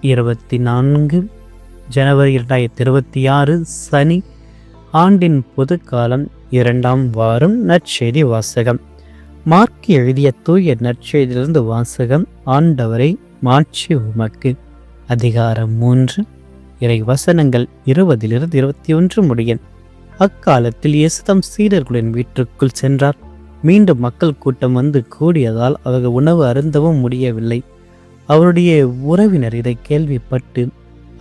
இருபத்தி நான்கு ஜனவரி இரண்டாயிரத்தி இருபத்தி ஆறு சனி ஆண்டின் பொதுக்காலம் இரண்டாம் வாரம் நற்செய்தி வாசகம். மார்க் எழுதிய தூய நற்செய்தியிலிருந்து வாசகம் ஆண்டவரை மாற்றி உமக்கு. அதிகாரம் மூன்று இறை வசனங்கள் இருபதிலிருந்து இருபத்தி ஒன்று முடியும் அக்காலத்தில் இயேசுதம் சீடர்களின் வீட்டிற்குள் சென்றார். மீண்டும் மக்கள் கூட்டம் வந்து கூடியதால் அவர்கள் உணவு அருந்தவும் முடியவில்லை. அவருடைய உறவினர் இதை கேள்விப்பட்டு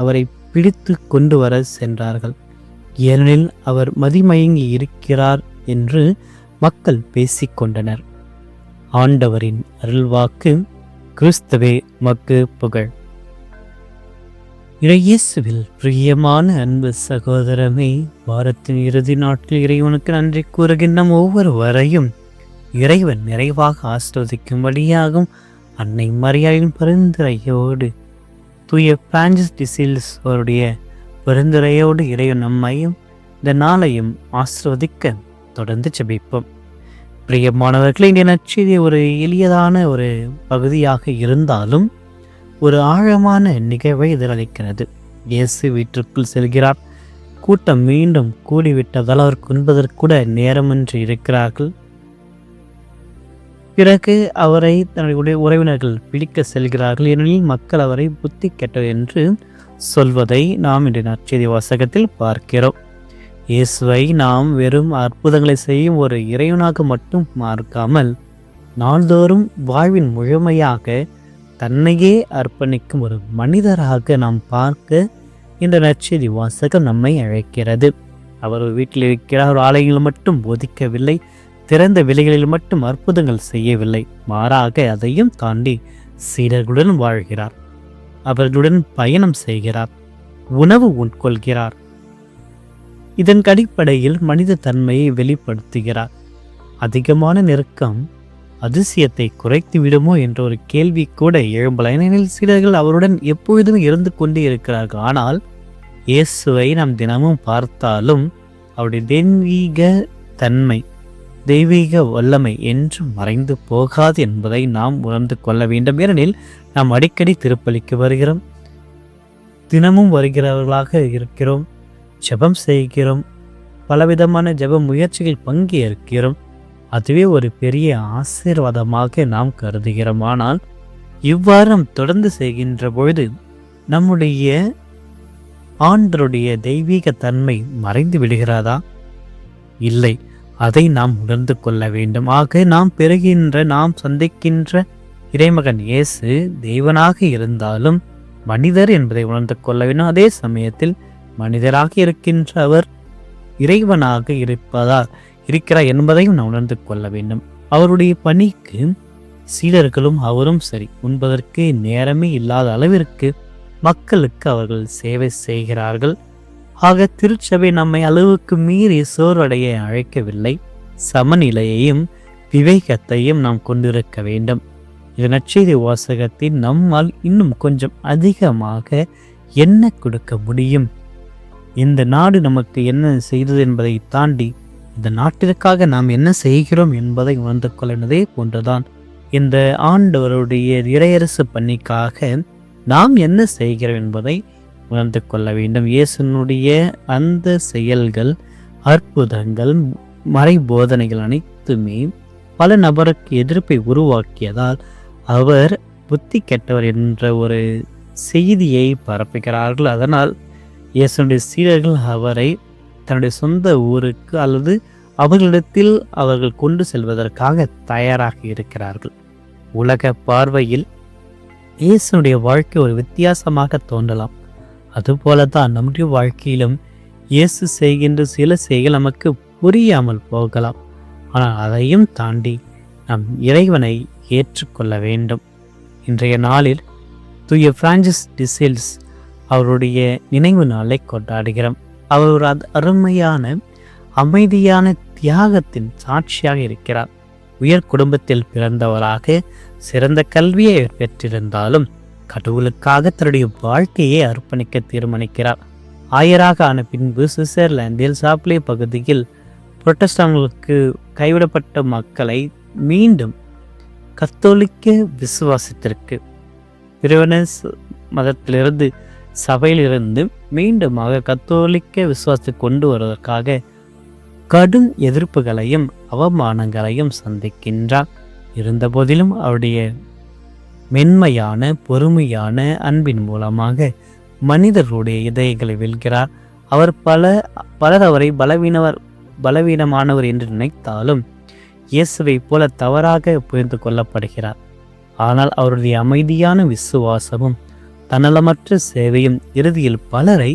அவரை பிடித்து கொண்டு வர சென்றார்கள். ஏனெனில் அவர் மதிமயங்கி இருக்கிறார் என்று மக்கள் பேசிக்கொண்டனர். ஆண்டவரின் அருள்வாக்கு கிறிஸ்தவே மக்கு புகழ். இறையேசுவில் பிரியமான அன்பு சகோதரமே வாரத்தின் இறுதி நாட்கள் இறைவனுக்கு நன்றி கூறுகின்ற ஒவ்வொருவரையும் இறைவன் நிறைவாக ஆஸ்ரோதிக்கும்படியாகும் அன்னை மரியாவின் பரிந்துரையோடு தூய பிரான்சிஸ் டிசில்ஸ் அவருடைய பரிந்துரையோடு இறைவன் நம்மையும் இந்த நாளையும் ஆசிர்வதிக்க தொடர்ந்து செபிப்போம் பிரியமானவர்களே இன்றைய நற்செய்தி ஒரு எளியதான ஒரு பகுதியாக இருந்தாலும் ஒரு ஆழமான நிகழ்வை எதிரளிக்கிறது இயேசு வீட்டிற்குள் செல்கிறார். கூட்டம் மீண்டும் கூடிவிட்டதால் அவர் குன்பதற்கூட நேரமின்றி இருக்கிறார்கள். பிறகு அவரை தன்னுடைய உறவினர்கள் பிடிக்க செல்கிறார்கள் ஏனெனில் மக்கள் அவரை புத்தி கெட்டவர் என்று சொல்வதை நாம் இன்றைய நற்செய்தி வாசகத்தில் பார்க்கிறோம். இயேசுவை நாம் வெறும் அற்புதங்களை செய்யும் ஒரு இறைவனாக மட்டும் பார்க்காமல் நாள்தோறும் வாழ்வின் முழுமையாக தன்னையே அர்ப்பணிக்கும் ஒரு மனிதராக நாம் பார்க்க இந்த நற்செய்தி வாசகம் நம்மை அழைக்கிறது. அவர் வீட்டில் இருக்கிறார் ஒரு மட்டும் போதிக்கவில்லை. திறந்த விலைகளில் மட்டும் அற்புதங்கள் செய்யவில்லை. மாறாக அதையும் தாண்டி சீடர்களுடன் வாழ்கிறார். அவர்களுடன் பயணம் செய்கிறார். உணவு உட்கொள்கிறார். இதன் அடிப்படையில் மனித தன்மையை வெளிப்படுத்துகிறார். அதிகமான நெருக்கம் அதிசயத்தை குறைத்து விடுமோ என்ற ஒரு கேள்வி கூட எழும்பல ஏனெனில் சீடர்கள் அவருடன் எப்பொழுதும் இருந்து கொண்டே இருக்கிறார்கள். ஆனால் இயேசுவை நாம் தினமும் பார்த்தாலும் அவருடைய தெய்வீக தன்மை தெய்வீக வல்லமை என்றும் மறைந்து போகாது என்பதை நாம் உணர்ந்து கொள்ள வேண்டும். ஏனெனில் நாம் அடிக்கடி திருப்பலிக்கு வருகிறோம். தினமும் வருகிறவர்களாக இருக்கிறோம். ஜெபம் செய்கிறோம். பலவிதமான ஜப முயற்சிகள் பங்கேற்கிறோம். அதுவே ஒரு பெரிய ஆசீர்வாதமாக நாம் கருதுகிறோம். ஆனால் இவ்வாறு நாம் தொடர்ந்து செய்கின்ற பொழுது நம்முடைய ஆண்டருடைய தெய்வீக தன்மை மறைந்து விடுகிறதா? இல்லை. அதை நாம் உணர்ந்து கொள்ள வேண்டும். ஆக நாம் பெறுகின்ற நாம் சந்திக்கின்ற இறைமகன் இயேசு தெய்வனாக இருந்தாலும் மனிதர் என்பதை உணர்ந்து கொள்ள வேண்டும். அதே சமயத்தில் மனிதராக இருக்கின்ற அவர் இறைவனாக இருப்பதால் இருக்கிறார் என்பதையும் நாம் உணர்ந்து கொள்ள வேண்டும். அவருடைய பணிக்கு சீடர்களும் அவரும் சரி. உண்பதற்கு நேரமே இல்லாத அளவிற்கு மக்களுக்கு அவர்கள் சேவை செய்கிறார்கள். ஆக திருச்சபை நம்மை அளவுக்கு மீறி சோர்வடைய அழைக்கவில்லை. சமநிலையையும் விவேகத்தையும் நாம் கொண்டிருக்க வேண்டும். இந்த நற்செய்தி வாசகத்தை நம்மால் இன்னும் கொஞ்சம் அதிகமாக என்ன கொடுக்க முடியும்? இந்த நாடு நமக்கு என்ன செய்தது என்பதை தாண்டி இந்த நாட்டிற்காக நாம் என்ன செய்கிறோம் என்பதை உணர்ந்து கொள்ளினதே போன்றுதான். இந்த ஆண்டவருடைய இறையரசு பணிக்காக நாம் என்ன செய்கிறோம் என்பதை உணர்ந்து கொள்ள வேண்டும். இயேசுனுடைய அந்த செயல்கள் அற்புதங்கள் மறை போதனைகள் அனைத்துமே பல நபருக்கு எதிர்ப்பை உருவாக்கியதால் அவர் புத்தி கெட்டவர் என்ற ஒரு செய்தியை பரப்புகிறார்கள். அதனால் இயேசுடைய சீடர்கள் அவரை தன்னுடைய சொந்த ஊருக்கு அல்லது அவர்களிடத்தில் அவர்கள் கொண்டு செல்வதற்காக தயாராக இருக்கிறார்கள். உலக பார்வையில் இயேசுடைய வாழ்க்கை ஒரு வித்தியாசமாக தோன்றலாம். அதுபோல தான் நம்முடைய வாழ்க்கையிலும் இயேசு செய்கின்ற சில செயல் நமக்கு புரியாமல் போகலாம். ஆனால் அதையும் தாண்டி நாம் இறைவனை ஏற்றுக்கொள்ள வேண்டும். இன்றைய நாளில் தூய பிரான்சிஸ் டிசேல்ஸ் அவருடைய நினைவு நாளை கொண்டாடுகிறோம். அவர் ஒரு அருமையான அமைதியான தியாகத்தின் சாட்சியாக இருக்கிறார். உயர் குடும்பத்தில் பிறந்தவராக சிறந்த கல்வியை பெற்றிருந்தாலும் கடவுளுக்காக தன்னுடைய வாழ்க்கையை அர்ப்பணிக்க தீர்மானிக்கிறார். ஆயராக ஆன பின்பு சுவிட்சர்லாந்தில் சாப்ளே பகுதியில் புரட்டஸ்டான்களுக்கு கைவிடப்பட்ட மக்களை மீண்டும் கத்தோலிக்க விசுவாசத்திற்கு இறைவனை மதத்திலிருந்து சபையிலிருந்து மீண்டுமாக கத்தோலிக்க விசுவாசத்தை கொண்டு வருவதற்காக கடும் எதிர்ப்புகளையும் அவமானங்களையும் சந்திக்கின்றார். இருந்தபோதிலும் அவருடைய மென்மையான பொறுமையான அன்பின் மூலமாக மனிதர்களுடைய இதயங்களை வெல்கிறார். அவர் பல பலர் அவரை பலவீனவர் பலவீனமானவர் என்று நினைத்தாலும் இயேசுவை போல தவறாக புரிந்து கொள்ளப்படுகிறார். ஆனால் அவருடைய அமைதியான விசுவாசமும் தன்னலமற்ற சேவையும் இறுதியில் பலரை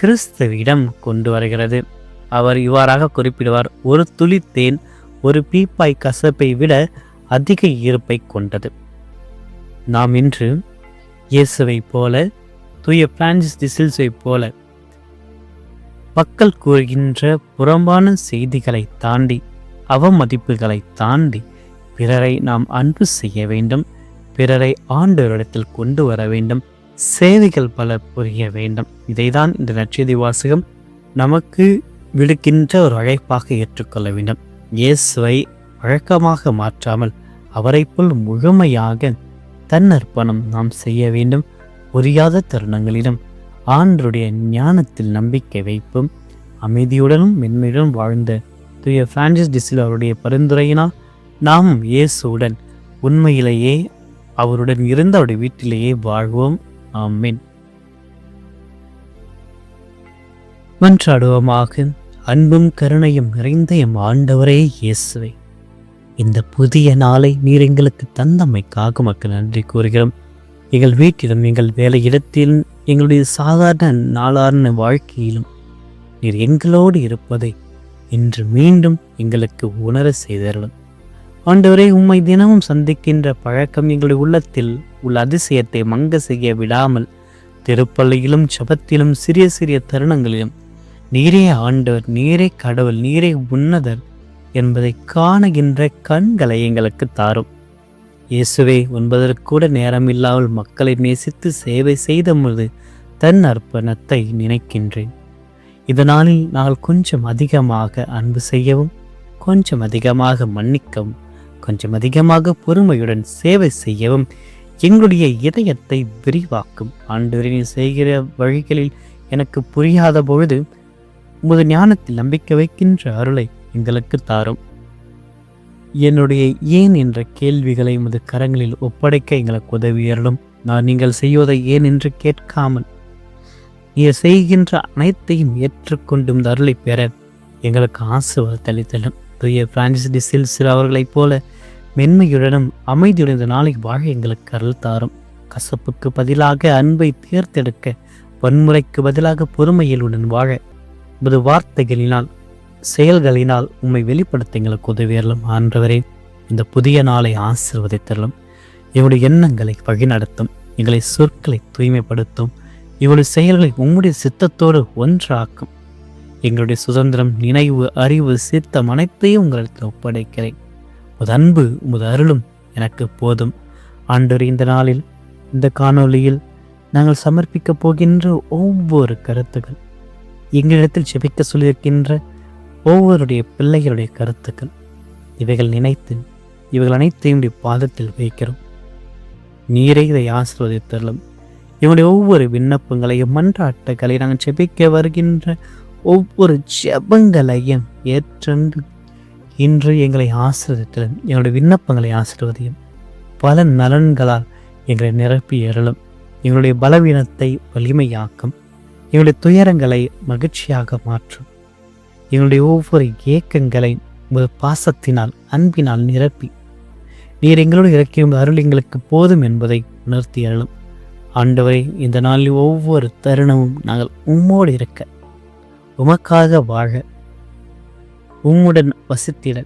கிறிஸ்துவிடம் கொண்டு வருகிறது. அவர் இவ்வாறாக குறிப்பிடுவார் ஒரு துளி தேன் ஒரு பீப்பாய் கசப்பை விட அதிக ஈர்ப்பை கொண்டது. நாம் இன்று இயேசுவை போல தூய பிரான்சிஸ் டிசில்ஸை போல மக்கள் கூறுகின்ற புறம்பான செய்திகளை தாண்டி அவமதிப்புகளை தாண்டி பிறரை நாம் அன்பு செய்ய வேண்டும் பிறரை ஆண்டோரிடத்தில் கொண்டு வர வேண்டும் சேவைகள் பல புரிய வேண்டும். இதைதான் இந்த நற்செய்தி வாசகம் நமக்கு விடுக்கின்ற ஒரு அழைப்பாக ஏற்றுக்கொள்ள வேண்டும். இயேசுவை வழக்கமாக மாற்றாமல் அவரைப்போல் முழுமையாக தன்னர்ப்பணம் நாம் செய்ய வேண்டும். புரியாத தருணங்களிலும் ஆண்டருடைய ஞானத்தில் நம்பிக்கை வைப்பும் அமைதியுடனும் மென்மையுடன் வாழ்ந்த தூய பிரான்சிஸ் டிசில் அவருடைய பரிந்துரையினால் நாமும் இயேசுவுடன் உண்மையிலேயே அவருடன் இருந்து அவருடைய வீட்டிலேயே வாழ்வோம். ஆமீன். மன்றாடுவோமாக அன்பும் கருணையும் நிறைந்த எம் ஆண்டவரே இயேசுவை. இந்த புதிய நாளை நீர் எங்களுக்கு தந்தமைக்காக மக்கள் நன்றி கூறுகிறோம். எங்கள் வீட்டிலும் எங்கள் வேலை இடத்திலும் எங்களுடைய சாதாரண நாளார்ந்த வாழ்க்கையிலும் நீர் எங்களோடு இருப்பதை இன்று மீண்டும் எங்களுக்கு உணர செய்தருளும். ஆண்டவரே உம்மை தினமும் சந்திக்கின்ற பழக்கம் எங்களுடைய உள்ளத்தில் உள்ள அதிசயத்தை மங்க செய்ய விடாமல் திருப்பள்ளியிலும் சபத்திலும் சிறிய சிறிய தருணங்களிலும் நீரே ஆண்டவர் நீரே கடவுள் நீரே உன்னதர் என்பதை காணுகின்ற கண்களை எங்களுக்கு தாரும். இயேசுவே உண்பதற்கூட நேரம் நேரமில்லாமல் மக்களை நேசித்து சேவை செய்த பொழுது தன் அர்ப்பணத்தை நினைக்கின்றேன். இதனாலில் நான் கொஞ்சம் அதிகமாக அன்பு செய்யவும் கொஞ்சம் அதிகமாக மன்னிக்கவும் கொஞ்சம் அதிகமாக பொறுமையுடன் சேவை செய்யவும் எங்களுடைய இதயத்தை விரிவாக்கும். ஆண்டு செய்கிற வழிகளில் எனக்கு புரியாத பொழுது உமது ஞானத்தில் நம்பிக்கை வைக்கின்ற அருளை எங்களுக்கு தாரும். என்னுடைய ஏன் என்ற கேள்விகளை உமது கரங்களில் ஒப்படைக்க எங்களுக்கு உதவியறலும் நான் நீங்கள் செய்வதை ஏன் என்று கேட்காமல் நீர் செய்கின்ற அனைத்தையும் ஏற்றுக்கொண்டும் அருளை பெற எங்களுக்கு ஆசிர்வாதத்தளித்தலும் தூய பிரான்சிஸ் டி சில்சில் அவர்களைப் போல மென்மையுடனும் அமைதியுடன் நாளை வாழ எங்களுக்கு அருள் தாரும். கசப்புக்கு பதிலாக அன்பை தேர்ந்தெடுக்க வன்முறைக்கு பதிலாக பொறுமையில் உடன் வாழ உமது வார்த்தைகளினால் செயல்களினால் உம்மை வெளிப்படுத்த எங்களுக்கு உதவியறலும் ஆண்டவரே இந்த புதிய நாளை ஆசிர்வதித்தரலும் எங்களுடைய எண்ணங்களை வழிநடத்தும். எங்களை சொற்களை தூய்மைப்படுத்தும். இவளுடைய செயல்களை உம்முடைய சித்தத்தோடு ஒன்றாக்கும். எங்களுடைய சுதந்திரம் நினைவு அறிவு சித்தம் அனைத்தையும் உங்களுக்கு ஒப்படைக்கிறேன். உமது அன்பு உமது அருளும் எனக்கு போதும். ஆண்டவர் இந்த நாளில் இந்த காணொளியில் நாங்கள் சமர்ப்பிக்கப் போகின்ற ஒவ்வொரு கருத்துகள் எங்களிடத்தில் செபிக்க சொல்லியிருக்கின்ற ஒவ்வொருடைய பிள்ளைகளுடைய கருத்துக்கள். இவைகள் நினைத்து இவைகள் அனைத்தையும் பாதத்தில் வைக்கிறோம். நீரை இதை ஆசிர்வதித்தரலும் இவனுடைய ஒவ்வொரு விண்ணப்பங்களையும் மன்றாட்டுகளை நாங்கள் செபிக்க வருகின்ற ஒவ்வொரு ஜெபங்களையும் ஏற்றென்று இன்று எங்களை ஆசிரியத்திலும் எங்களுடைய விண்ணப்பங்களை ஆசிர்வதியும். பல நலன்களால் எங்களை நிரப்பி ஏறலும் எங்களுடைய பலவீனத்தை வலிமையாக்கும். எங்களுடைய துயரங்களை மகிழ்ச்சியாக மாற்றும். எங்களுடைய ஒவ்வொரு ஏக்கங்களை உமது பாசத்தினால் அன்பினால் நிரப்பி நீர் எங்களோடு இறக்கியும் அருள் எங்களுக்கு போதும் என்பதை உணர்த்தி அருளும். ஆண்டவரை இந்த நாளில் ஒவ்வொரு தருணமும் நாங்கள் உம்மோடு இருக்க உமக்காக வாழ உம்முடன் வசித்திட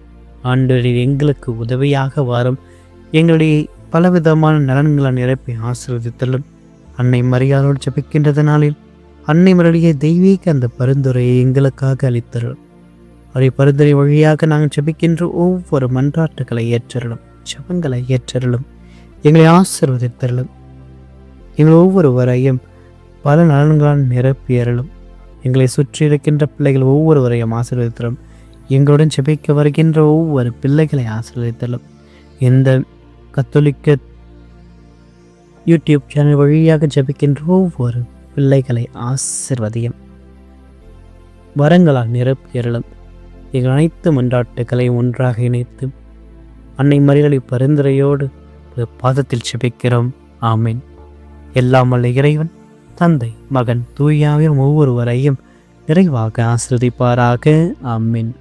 ஆண்டவரில் எங்களுக்கு உதவியாக வாரும். எங்களுடைய பலவிதமான நலன்களை நிரப்பி ஆசீர்வதித்தலும் அன்னை மரியாதோடு ஜபிக்கின்றதனாலில் அன்னை மருடைய தெய்வீக அந்த பரிந்துரையை எங்களுக்காக அளித்தருளும். அவரை பரிந்துரை வழியாக நாங்கள் ஜபிக்கின்ற ஒவ்வொரு மன்றாட்டுகளை ஏற்றருளும். ஜபங்களை ஏற்றருளும். எங்களை ஆசிர்வதித்தருளும். எங்கள் ஒவ்வொருவரையும் பல நலன்களால் நிரப்பியறலும் எங்களை சுற்றி இருக்கின்ற பிள்ளைகள் ஒவ்வொருவரையும் ஆசீர்வதித்தரும். எங்களுடன் செபிக்க வருகின்ற ஒவ்வொரு பிள்ளைகளை ஆசீர்வதித்தலும் இந்த கத்தோலிக்க யூடியூப் சேனல் வழியாக ஜபிக்கின்ற ஒவ்வொரு பிள்ளைகளை ஆசிர்வதியும். வரங்களால் நிரப்பியறலும் எங்கள் அனைத்து மன்றாட்டுக்களை ஒன்றாக இணைத்து அன்னை மறியலை பரிந்துரையோடு பாதத்தில் செபிக்கிறோம். ஆமீன். எல்லாம் வல்ல இறைவன் தந்தை மகன் தூயாவின் ஒவ்வொருவரையும் நிறைவாக ஆசிரதிப்பாராக ஆமீன்.